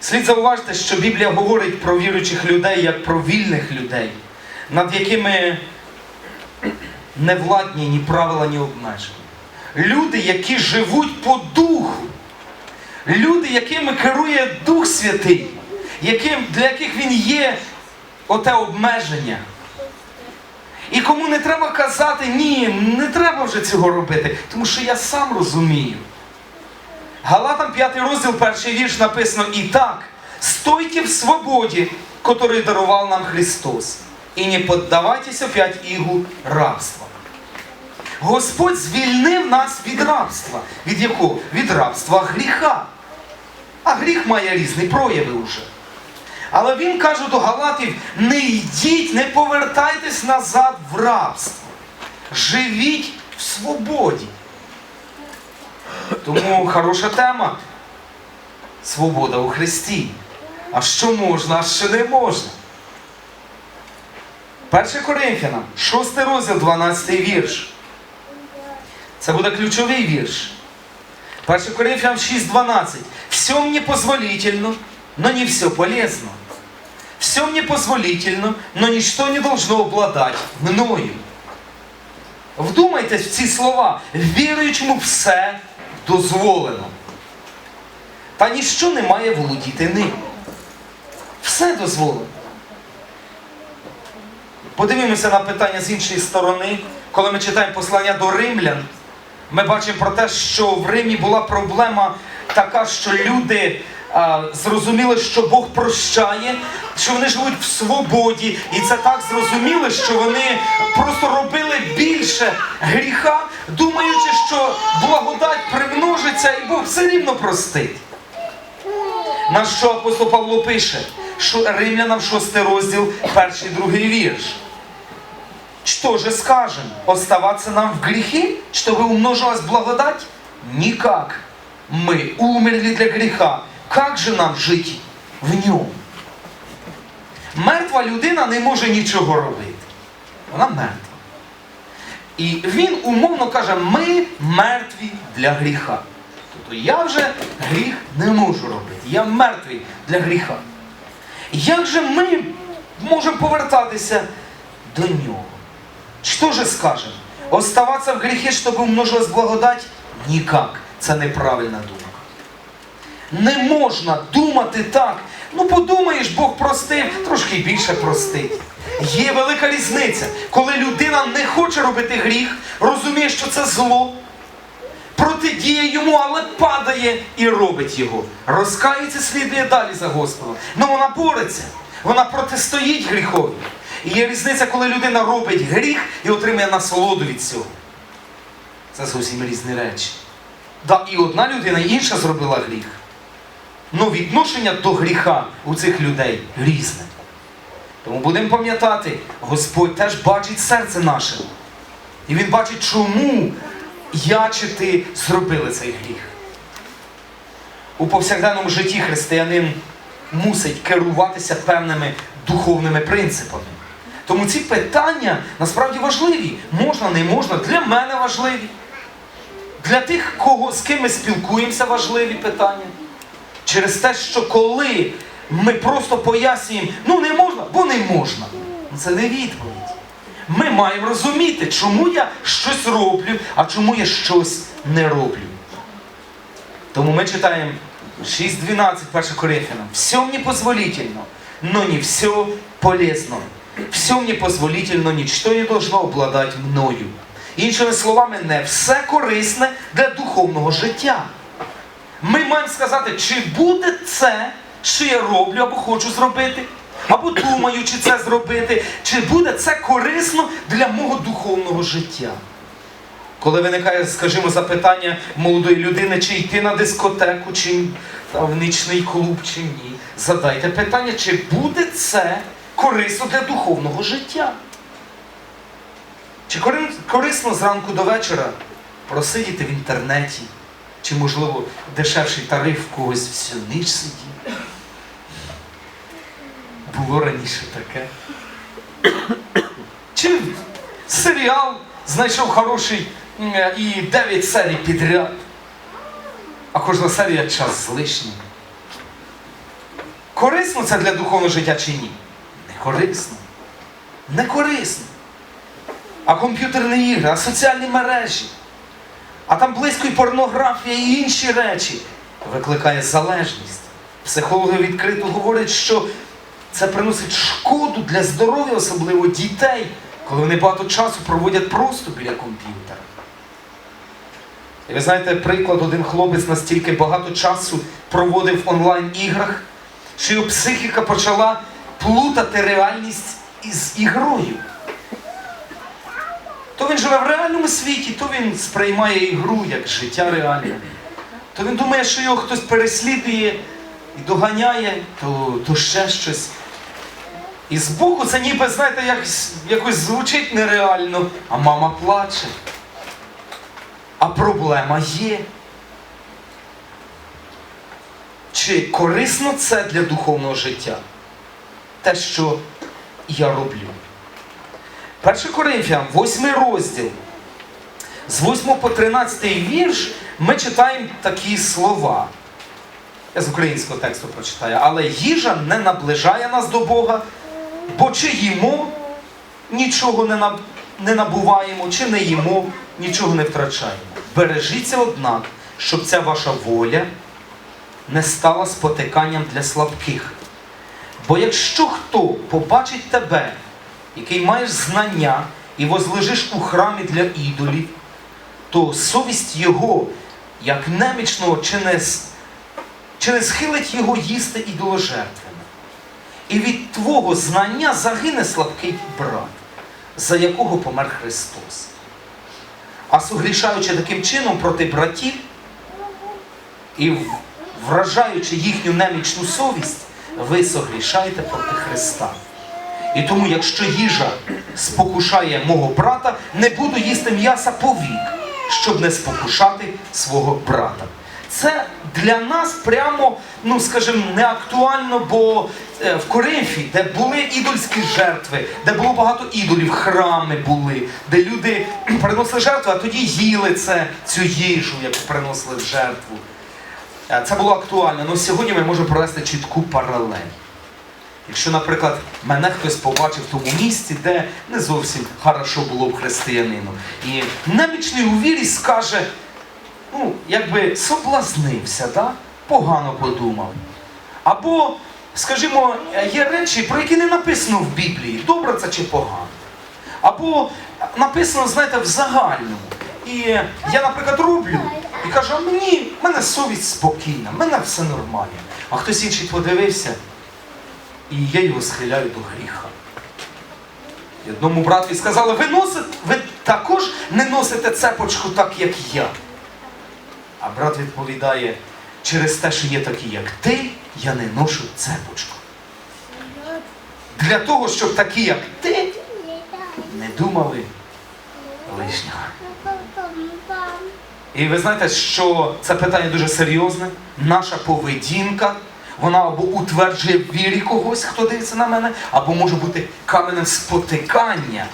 Слід зауважити, що Біблія говорить про віруючих людей як про вільних людей, над якими не владні ні правила, ні обмеження. Люди, які живуть по духу, люди, якими керує Дух Святий, яким, для яких він є оте обмеження. І кому не треба казати, ні, не треба вже цього робити, тому що я сам розумію. Галатам 5 розділ, перший вірш написано і так. Стойте в свободі, которую дарував нам Христос, і не поддавайтесь опять ігу рабства. Господь звільнив нас від рабства. Від якого? Від рабства гріха. А гріх має різні прояви вже. Але він каже до Галатів: не йдіть, не повертайтесь назад в рабство. Живіть в свободі. Тому хороша тема. Свобода у Христі. А що можна, а що не можна? 1 Коринфянам, 6 розділ, 12 вірш. Це буде ключовий вірш. 1 Коринфянам 6.12. Все мне позволительно, но не все полезно. Все мне позволительно, но ничто не должно обладать мною. Вдумайтесь в ці слова. Віруючому все дозволено. Та ніщо не має володіти ним. Все дозволено. Подивимося на питання з іншої сторони. Коли ми читаємо послання до римлян, ми бачимо про те, що в Римі була проблема така, що люди а, зрозуміли, що Бог прощає, що вони живуть в свободі, і це так зрозуміли, що вони просто більше гріха, думаючи, що благодать примножиться і Бог все рівно простить. На що апостол Павло пише, що римлянам 6 розділ, перший другий вірш. Что же скажем? Оставаться нам в грехе, чтобы умножилась благодать? Никак. Мы умерли для греха. Как же нам жить в ньому? Мертва людина не може нічого робити. Вона мертва. І він умовно каже, ми мертві для гріха. Тобто я вже гріх не можу робити. Я мертвий для гріха. Як же ми можемо повертатися до нього? Что же скажем? Оставаться в грехе, чтобы умножилась благодать? Никак. Це неправильна думка. Не можна думати так. Ну подумаєш, Бог простив, трошки більше простить. Є велика різниця, коли людина не хоче робити гріх, розуміє, що це зло, протидіє йому, але падає і робить його. Розкається, слідує далі за Господом. Ну вона бореться, вона протистоїть гріхові. І є різниця, коли людина робить гріх і отримує насолоду від цього. Це зовсім різні речі. Да, і одна людина, і інша зробила гріх. Ну відношення до гріха у цих людей різне. Тому будемо пам'ятати, Господь теж бачить серце наше. І Він бачить, чому я чи ти зробили цей гріх. У повсякденному житті християнин мусить керуватися певними духовними принципами. Тому ці питання насправді важливі. Можна, не можна, для мене важливі. Для тих, кого, з ким ми спілкуємося, важливі питання. Через те, що коли ми просто пояснюємо, ну не можна, бо не можна. Ну, Це не відповідь. Ми маємо розуміти, чому я щось роблю, а чому я щось не роблю. Тому ми читаємо 6.12 1 Коринфянам. Все мне позволительно, но не все полезно. Все мне позволительно, ничто не должно обладати мною. Іншими словами, не все корисне для духовного життя. Ми маємо сказати, чи буде це, що я роблю або хочу зробити, або думаю, чи це зробити, чи буде це корисно для мого духовного життя. Коли виникає, скажімо, запитання молодої людини, чи йти на дискотеку, чи в нічний клуб, чи ні, задайте питання, чи буде це корисно для духовного життя. Чи корисно зранку до вечора просидіти в інтернеті, чи, можливо, дешевший тариф в когось всю ніч сидіти? Було раніше таке. Чи серіал знайшов хороший і 9 серій підряд, а кожна серія час з лишнім. корисно це для духовного життя чи ні? Не корисно. Не корисно. А комп'ютерні ігри, а соціальні мережі, а там близько і порнографія і інші речі викликає залежність. Психологи відкрито говорять, що це приносить шкоду для здоров'я, особливо дітей, коли вони багато часу проводять просто біля комп'ютера. І ви знаєте, приклад, один хлопець настільки багато часу проводив в онлайн-іграх, що його психіка почала плутати реальність із ігрою. То він живе в реальному світі, то він сприймає ігру як життя реальне. То він думає, що його хтось переслідує і доганяє, то, то ще щось. І збоку це ніби, знаєте, якось, якось звучить нереально, а мама плаче. А проблема є. Чи корисно це для духовного життя? Те, що я роблю. 1 Коринфян, 8 розділ. З 8 по 13 вірш ми читаємо такі слова. Я з українського тексту прочитаю. Але їжа не наближає нас до Бога, бо чи їмо, нічого не, набуваємо, чи не їмо, нічого не втрачаємо. Бережіться, однак, щоб ця ваша воля не стала спотиканням для слабких. Бо якщо хто побачить тебе, який маєш знання і возлежиш у храмі для ідолів, то совість його, як немічного, чи не, чи не схилить його їсти ідоложертвами. І від твого знання загине слабкий брат, за якого помер Христос. А согрішаючи таким чином проти братів і вражаючи їхню немічну совість, ви согрішаєте проти Христа. І тому, якщо їжа спокушає мого брата, не буду їсти м'яса повік, щоб не спокушати свого брата. Це для нас прямо, ну скажімо, не актуально, бо е, в Коринфі, де були ідольські жертви, де було багато ідолів, храми були, де люди приносили жертву, а тоді їли це, цю їжу, яку приносили в жертву. Е, Це було актуально. Ну сьогодні ми можемо провести чітку паралель. Якщо, наприклад, мене хтось побачив в тому місці, де не зовсім хорошо було б християнину, і немічний у вірі скаже, ну, якби соблазнився, да? погано подумав. Або, скажімо, є речі, про які не написано в Біблії, добре це чи погано. Або написано, знаєте, в загальному. І я, наприклад, роблю і кажу, а мені, в мене совість спокійна, в мене все нормально. А хтось інший подивився, і я його схиляю до гріха. І одному братові сказали, ви носите, ви також не носите цепочку так, як я. А брат відповідає, через те, що є такі, як ти, я не ношу цепочку. Для того, щоб такі, як ти, не думали лишнього. І ви знаєте, що це питання дуже серйозне. Наша поведінка, вона або утверджує вірі когось, хто дивиться на мене, або може бути каменем спотикання.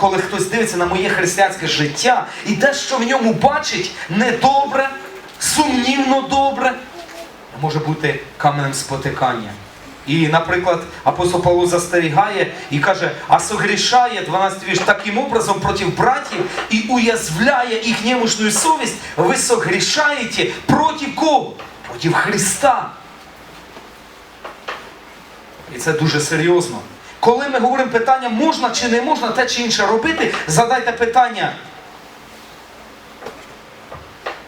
Коли хтось дивиться на моє християнське життя і те, що в ньому бачить, недобре, сумнівно добре, може бути каменем спотикання. І, наприклад, апостол Павло застерігає і каже, а согрішає 12 вірш таким образом проти братів і уязвляє їх немощную совість, ви согрішаєте проти кого? Проти Христа. І це дуже серйозно. Коли ми говоримо питання, можна чи не можна те чи інше робити, задайте питання,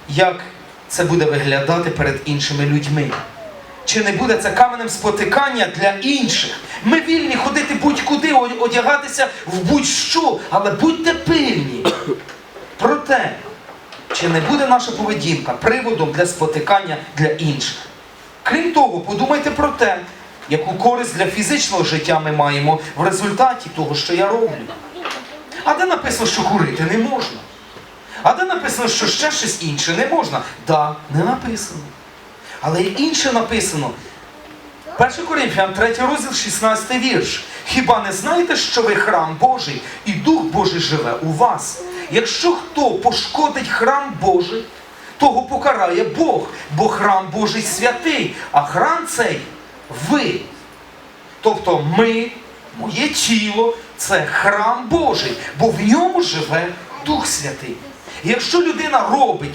як це буде виглядати перед іншими людьми. Чи не буде це каменем спотикання для інших? Ми вільні ходити будь-куди, одягатися в будь-що, але будьте пильні. Проте, чи не буде наша поведінка приводом для спотикання для інших? Крім того, подумайте про те, яку користь для фізичного життя ми маємо в результаті того, що я роблю. А де написано, що курити не можна? А де написано, що ще щось інше не можна? Да, не написано. Але інше написано. 1 Коринфян, 3 розділ, 16 вірш. Хіба не знаєте, що ви храм Божий, і Дух Божий живе у вас? Якщо хто пошкодить храм Божий, того покарає Бог, бо храм Божий святий, а храм цей ви. Тобто ми, моє тіло, це храм Божий, бо в ньому живе Дух Святий. Якщо людина робить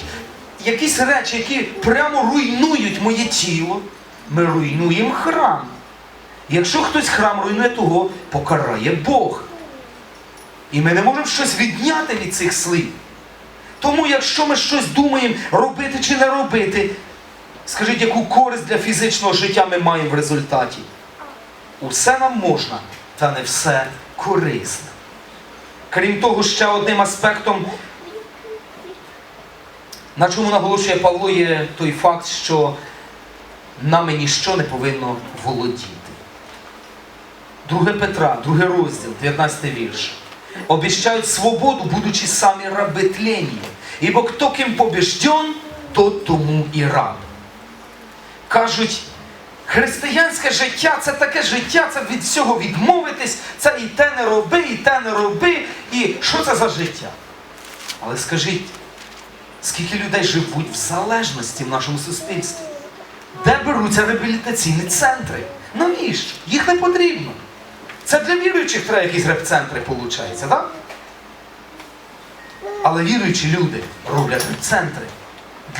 якісь речі, які прямо руйнують моє тіло, ми руйнуємо храм. Якщо хтось храм руйнує, того покарає Бог. І ми не можемо щось відняти від цих слів. Тому, якщо ми щось думаємо, робити чи не робити, скажіть, яку користь для фізичного життя ми маємо в результаті? Усе нам можна, та не все корисне. Крім того, ще одним аспектом, на чому наголошує Павло, є той факт, що нами ніщо не повинно володіти. 2 Петра, 2 розділ, 19 вірш. Обіщають свободу, будучи самі раби тлення. Ібо хто ким побіжден, тот тому і раб. Кажуть, християнське життя це таке життя, це від всього відмовитись, це і те не роби, і те не роби. І що це за життя? Але скажіть, скільки людей живуть в залежності в нашому суспільстві? Де беруться реабілітаційні центри? Навіщо? Їх не потрібно. Це для віруючих треба якісь реп-центри, виходить, так? Але віруючі люди роблять реп-центри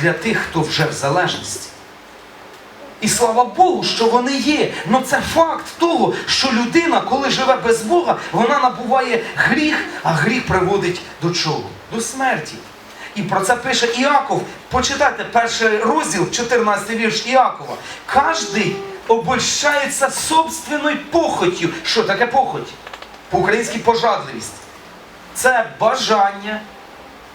для тих, хто вже в залежності. І слава Богу, що вони є. Ну це факт того, що людина, коли живе без Бога, вона набуває гріх, а гріх приводить до чого? До смерті. І про це пише Іаков. Почитайте перший розділ, 14 вірш Іакова. Кожний обольщається собственною похотю. Що таке похоть? По-українськи пожадливість. Це бажання,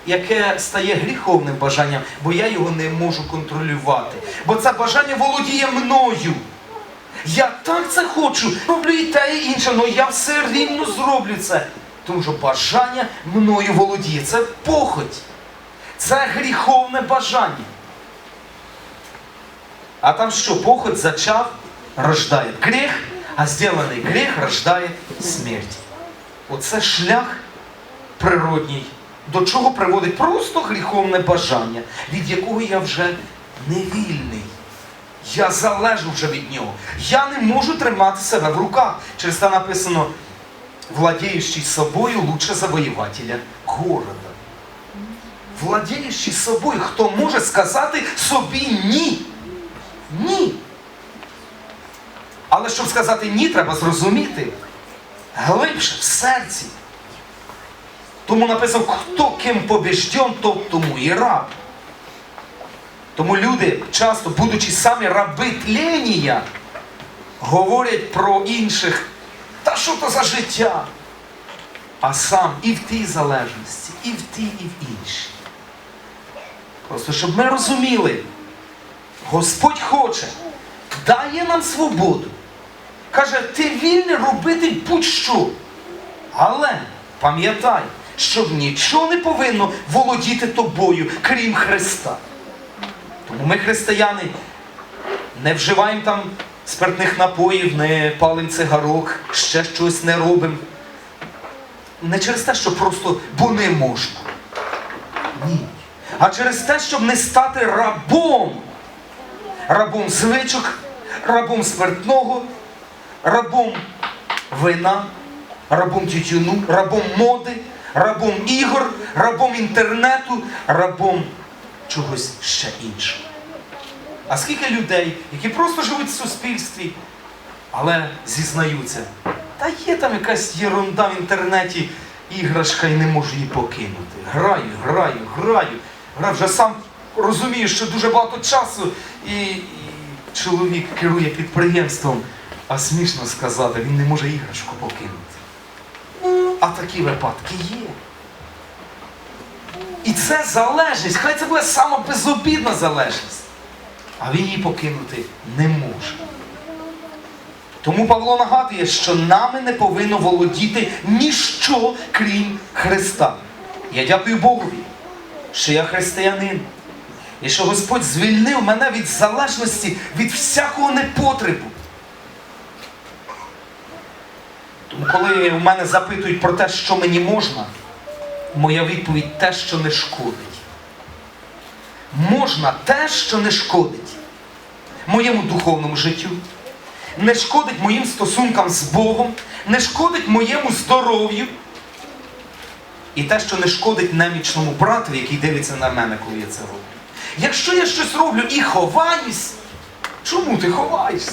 яке стає гріховним бажанням, бо я його не можу контролювати. Бо це бажання володіє мною. Я так це хочу, роблю і те, і інше, але я все рівно зроблю це. Тому що бажання мною володіє. Це похоть. Це гріховне бажання. А там що, похоть зачав, рождає гріх, а зроблений гріх рождає смерть. Оце шлях природній, до чого приводить просто гріховне бажання, від якого я вже не вільний. Я залежу вже від нього. Я не можу тримати себе в руках. Через це написано, владіючий собою лучше завоювателя города. Владіючий собою, хто може сказати собі ні. Ні. Але щоб сказати ні, треба зрозуміти глибше в серці. Тому написано, хто ким побіжден, то тому і раб. Тому люди, часто, будучи самі раби тління, говорять про інших, та що то за життя? А сам і в тій залежності, і в тій, і в іншій. Просто щоб ми розуміли, Господь хоче, дає нам свободу. Каже, ти вільний робити будь-що. Але пам'ятай, що нічого не повинно володіти тобою, крім Христа. Тому ми, християни, не вживаємо там спиртних напоїв, не палимо цигарок, ще щось не робимо. Не через те, що просто бо не можна. Ні. А через те, щоб не стати рабом. Рабом звичок, рабом спиртного, рабом вина, рабом тютюну, рабом моди, рабом ігор, рабом інтернету, рабом чогось ще іншого. А скільки людей, які просто живуть в суспільстві, але зізнаються, та є там якась єрунда в інтернеті, іграшка і не можу її покинути. Граю, граю, граю. Граю, вже сам розумію, що дуже багато часу, і, і чоловік керує підприємством, а смішно сказати, він не може іграшку покинути. А такі випадки є. І це залежність, хай це буде сама безобідна залежність. А він її покинути не може. Тому Павло нагадує, що нами не повинно володіти ніщо, крім Христа. Я дякую Богові, що я християнин. І що Господь звільнив мене від залежності, від всякого непотребу. Коли в мене запитують про те, що мені можна, моя відповідь те, що не шкодить. Можна те, що не шкодить моєму духовному життю, не шкодить моїм стосункам з Богом, не шкодить моєму здоров'ю. І те, що не шкодить немічному братові, який дивиться на мене, коли я це роблю. Якщо я щось роблю і ховаюсь, чому ти ховаєшся?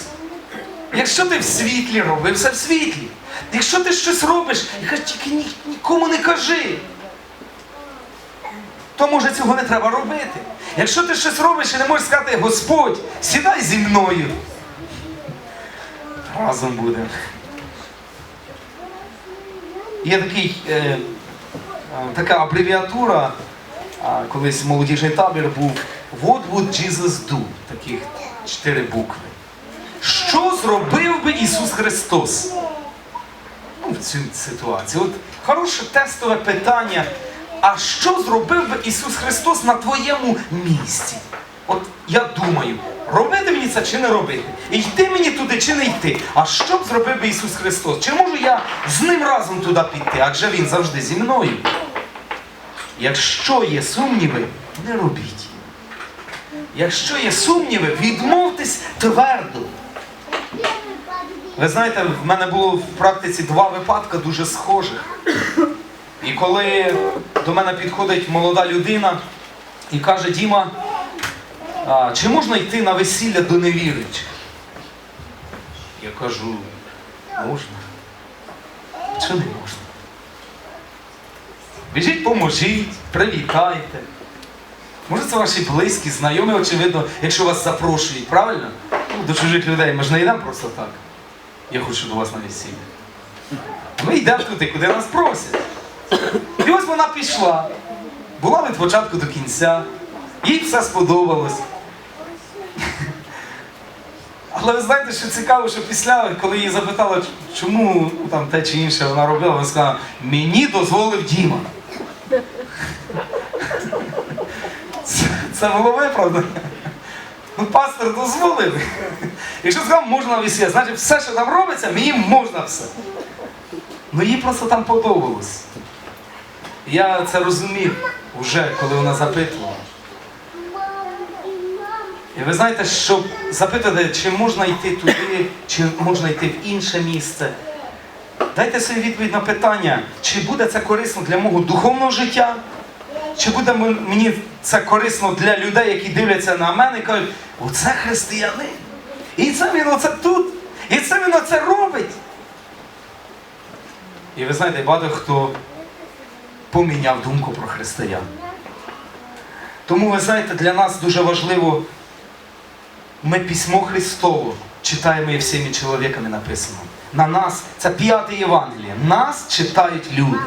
Якщо ти в світлі роби все в світлі. Якщо ти щось робиш, і кажеш, тільки ні- нікому не кажи, то може цього не треба робити. Якщо ти щось робиш і не можеш сказати, Господь, сідай зі мною. Разом будемо. Є такий, е, е, така абревіатура, колись молодіжний табір був What would Jesus do? Таких чотири букви. Що зробив би Ісус Христос? Цю ситуацію. От хороше тестове питання. А що зробив би Ісус Христос на твоєму місці? От я думаю, робити мені це чи не робити? Йти мені туди чи не йти? А що б зробив би Ісус Христос? Чи можу я з ним разом туди піти? Адже Він завжди зі мною. Якщо є сумніви, не робіть. Якщо є сумніви, відмовтесь твердо. Ви знаєте, в мене було в практиці два випадки дуже схожих. І коли до мене підходить молода людина і каже, Діма, а, чи можна йти на весілля до невіруючих? Я кажу, можна. Чи не можна? Біжіть, поможіть, привітайте. Може, це ваші близькі, знайомі, очевидно, якщо вас запрошують, правильно? Ну, до чужих людей ми ж не йдемо просто так. Я хочу до вас на весілля. Ми йдемо туди, куди нас просять. І ось вона пішла. Була від початку до кінця. Їй все сподобалось. Але ви знаєте, що цікаво, що після, коли її запитали, чому там те чи інше вона робила, вона сказала, мені дозволив Діма. Це, було виправдано. Ну, пастор дозволив. Якщо сказав, можна весілля, значить все, що там робиться, мені можна все. Ну їй просто там подобалось. Я це розумів вже, коли вона запитувала. І ви знаєте, щоб запитати, чи можна йти туди, чи можна йти в інше місце. Дайте собі відповідь на питання, чи буде це корисно для мого духовного життя, чи буде мені це корисно для людей, які дивляться на мене і кажуть, оце християнин. І це він оце тут, і це він оце робить. І ви знаєте, багато хто поміняв думку про християн. Тому ви знаєте, для нас дуже важливо, ми письмо Христово читаємо і всіми чоловіками написано. На нас, це п'яте Євангеліє, нас читають люди.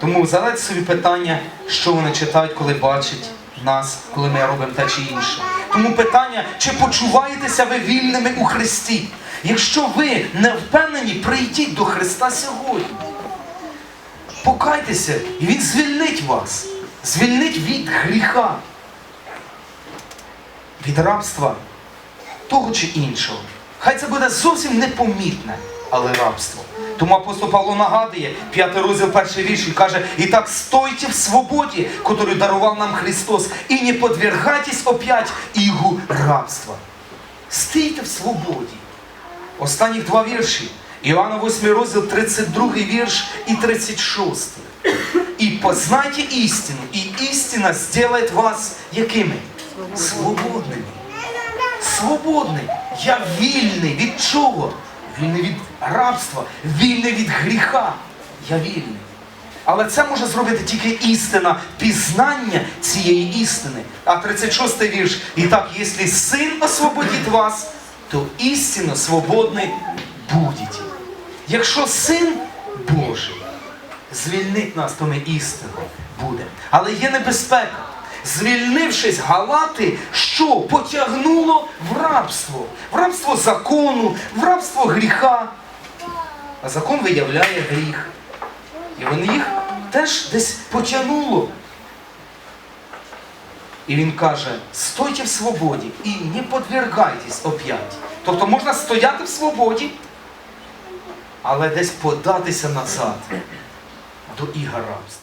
Тому задайте собі питання, що вони читають, коли бачать нас, коли ми робимо те чи інше. Тому питання, чи почуваєтеся ви вільними у Христі? Якщо ви не впевнені, прийдіть до Христа сьогодні. Покайтеся, і Він звільнить вас, звільнить від гріха, від рабства того чи іншого. Хай це буде зовсім непомітне, але рабство. Тому апостол Павло нагадує, п'ятий розділ, перший вірш, і каже, «І так стойте в свободі, которую дарував нам Христос, і не подвергайтесь опять игу рабства». Стійте в свободі. Останніх два вірші. Іоанна 8 розділ, 32 вірш і 36. І познайте істину, і істина зробить вас якими? Свободними. Свободний. Я вільний. Від чого? Вільний від рабства, вільний від гріха. Я вільний. Але це може зробити тільки істина, пізнання цієї істини. А 36 вірш. І так, якщо син освободить вас, то істинно свободні будете. Якщо син Божий звільнить нас, то ми істинно буде. Але є небезпека. Звільнившись Галати, що потягнуло в рабство, в рабство закону, в рабство гріха. А закон виявляє гріх. І вони їх теж десь потягнуло. І він каже: стойте в свободі і не подвергайтесь опять. Тобто можна стояти в свободі, але десь податися назад до ігор рабства.